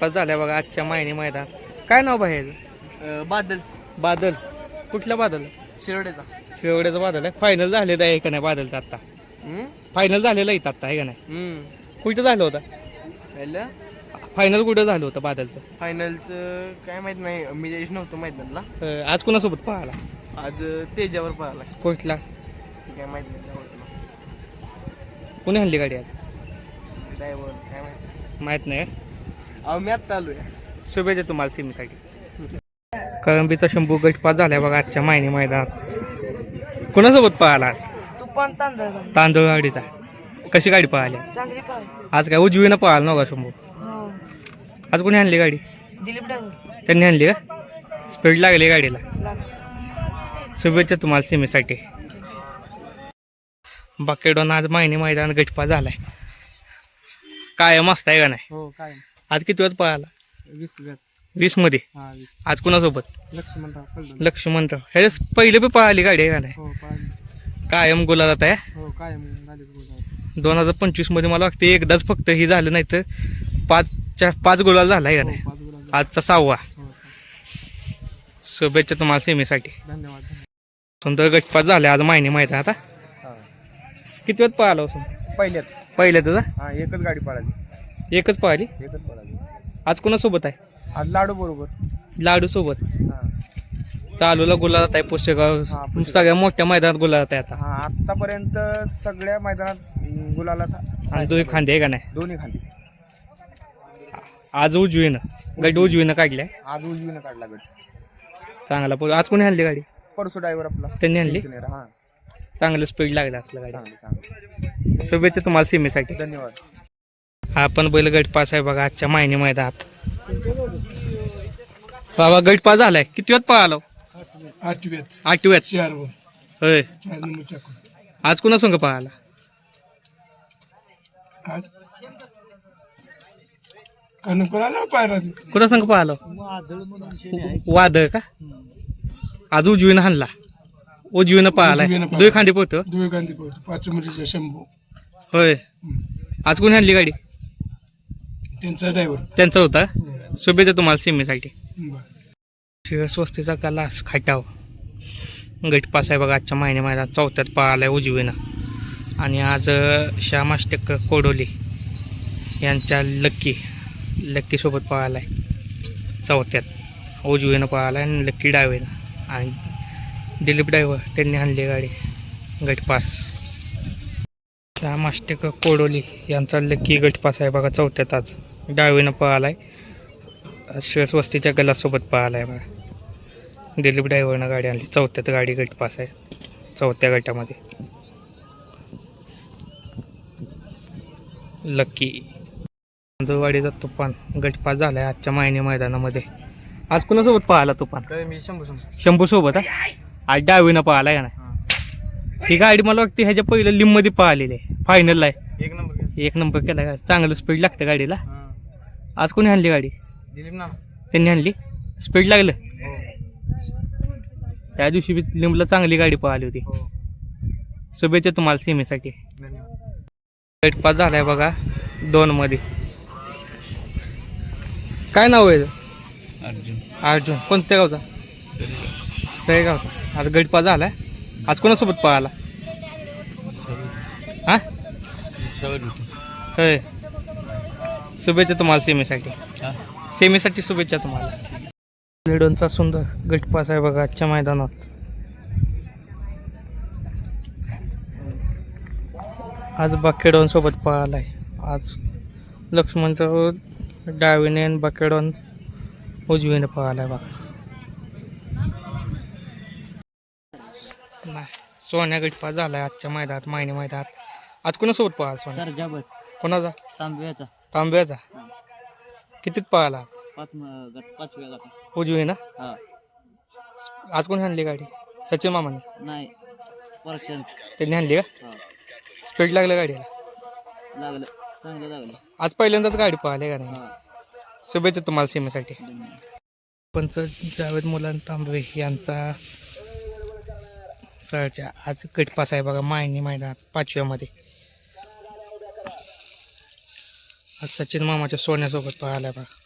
पाच झाल्या बघा आजच्या मायनी मैदान. काय नाव बाहेर बादल. बादल. कुठल्या बादल? शिरोडेचा. शेवड्याचं बादल आहे. फायनल झालेलं आहे का नाही बादलचं आता फायनल झालेलं आहे आता आहे का नाही? कुठं झालं होतं? पहिलं? फायनल कुठं झालं होतं बादलचं? फायनलचं काय माहीत नाही. मी ज्यावेळेस नव्हतो माहीत अं, आज कोणासोबत पाहाला आज तेजावर पळाला. कुठला? ते काय माहीत नाही गावाचं नाव. कोणी हल्ली गाडी आज? ड्रायव्हर काय माहीत. माहीत नाही का? मी आत्ता आलोय. शुभेच्छा तुम्हाला सिमीसाठी. कळंबीचा शंभू गट पास झालाय बघा आजच्या मायनी मैदानात. कोणासोबत पळाला आज? तू पण तांदळ तांदूळ गाडीचा. कशी गाडी पळाली? चांगली आज काय उजवीनं पळाला नव्हता शंभू? हो. आज कोणी आणली गाडी? दिलीप त्यांनी आणली का? स्पीड लागली गाडीला. शुभेच्छा तुम्हाला सीमेसाठी. बाकेडॉन आज मायनी मैदान गटपा झालाय. कायम असताय का नाही? हो काय आज किती वेळ पळाला? वीसमध्ये? हा वीस. आज कुणासोबत? लक्ष्मणराव कळलं लक्ष्मणराव. हे पहिले बी पळाली गाडी आहे का नाही हो कायम गुला जात आहे हो काय गाडीत बोलावं दोन हजार पंचवीसमध्ये मला वाटतं एकदाच फक्त ही झालं नाही तर पाच चार पाच गुलाल झाला आहे का नाही? पाच गुलाब आजचा सहावा. हो सर शुभेच्छा तुम्हाला सेमीसाठी. धन्यवाद सुंदर गटपात झाले आज मायने माहीत आहे आता. किती वेळ पळाला हो पहिल्याच पहिल्या तुझा हा एकच गाडी पळाली. एकच पळाली? एकच पळाली. आज कोणासोबत आहे? आज लाडू बरोबर. लाडू सोबत हा. चालूला गुलाबात आहे पुस्तगाव हा, पुसेगाव. सगळ्या मोठ्या मैदानात गुलाबात आहे आता. हा आतापर्यंत सगळ्या मैदानात गुलाला आणि दोन्ही खांदे आहे का नाही? दोन्ही खांदी. आज उजवीनं. गट उजवीनं. काढलाय. आज उजवीनं काढला गट चांगला पोहोच आज कोणी आणली गाडी? परसू ड्रायव्हर आपला. त्यांनी आणली? हा. चांगलं स्पीड लागलं असलं गाडी. चांगली. शुभेच्छा तुम्हाला सीमेसाठी. धन्यवाद. हा पण बैल गट पास आहे बघा आजच्या मायनी मैदानात. बाबा गट पास झालाय. किती वेळ पळालो? आठव्यात. आठव्यात. चार होय. चार आज कोणा संघ पळाला? आज? कोणाला कोणा संघ पळालो? वादळ का? आज उजवीनं हाणला. उजवीनं पळालाय. उजवीनं पळाला. दुई खांदी पोहतो दुवे गांधी पळतो पाच मुलीचा शंभू. होय. आज कोणी आणली गाडी? त्यांचा ड्रायव्हर त्यांचा होता? शुभेच्छा तुम्हाला सीमेसाठी. स्वस्तीचा गलास खाटाव. गट पास आहे बघा आजच्या महिन्या महिन्यात चौथ्यात पळालाय उजवीनं. आणि आज श्याम अष्टक कोडोली यांच्या लक्की लक्कीसोबत पळालाय. चौथ्यात उजवीनं पळालाय आणि लक्की डावेनं. आणि दिलीप ड्रायव्हर त्यांनी आणली गाडी. गटपास श्याम अष्टक कोडोली यांचा लक्की गटपास आहे बघा चौथ्यात आज. डावीनं पळालाय. शिवस्वस्तीच्या गलासोबत पळालाय बघा. दिलीप ड्रायव्हरनं गाडी आणली. चौथ्यात गाडी गटपास आहे. चौथ्या गटामध्ये. लक्की गाडीचा तुफान. गटपास झालाय आजच्या मायने मैदानामध्ये. आज कुणासोबत पळाला तुफान? काय मी? शंभू सोबत? आज डावीनं पळालाय का नाही? ही गाडी मला वाटते ह्याच्या पहिलं लिममध्ये पळालेली आहे. फायनलला आहे. एक नंबर एक नंबर केला गाडी चांगलं स्पीड लागतं गाडीला. आज कोणी आणली गाडी? दिलीप ना. त्यांनी आणली? स्पीड लागलं? त्या दिवशी बी लिंबला चांगली गाडी पळाली होती. हो. शुभेच्छा तुम्हाला सीमेसाठी धन्यवाद. गटपास झालाय बघा दोन मध्ये. काय नाव आहे? अर्जुन. अर्जुन. कोणत्या गावचा? गावचा आज गटपास झालाय. आज कोणासोबत पळाला? हा? होय. शुभेच्छा तुम्हाला सेमीसाठी. सेमीसाठी शुभेच्छा तुम्हाला. लेडोनचा सुंदर गटपास आहे बघा आजच्या मैदानात. आज बाकेडॉन सोबत पळालाय. आज लक्ष्मणचं डावीने आणि बाकेडॉन उजवीने पळालाय बघा. नाही. सोन्या गटपास झालाय आजच्या मैदानात मायने मैदानात. आज कोणासोबत पळाला सोन्या? सरजाबत कोणाचा? तांब्याचा तांब्याचा कितीत पळाला आज? पाच म- गट पाचव्या गट उजवी ना? हा. आज कोणी आणली गाडी? सचिन मामाने? नाही. त्यांनी आणली का? हा. स्पीड लागलं गाडीला? लागलं. चांगलं लागलं. आज पहिल्यांदाच गाडी पळाली का नाही? हा. शुभेच्छा तुम्हाला सीमेसाठी. धन्यवाद. पंच जावेद मुलान तांबवे यांचा सरच्या आज कटपास आहे बघा मायनी मैदानात पाचव्यामध्ये. आज सचिन मामाच्या सोन्यासोबत पळाला बघा.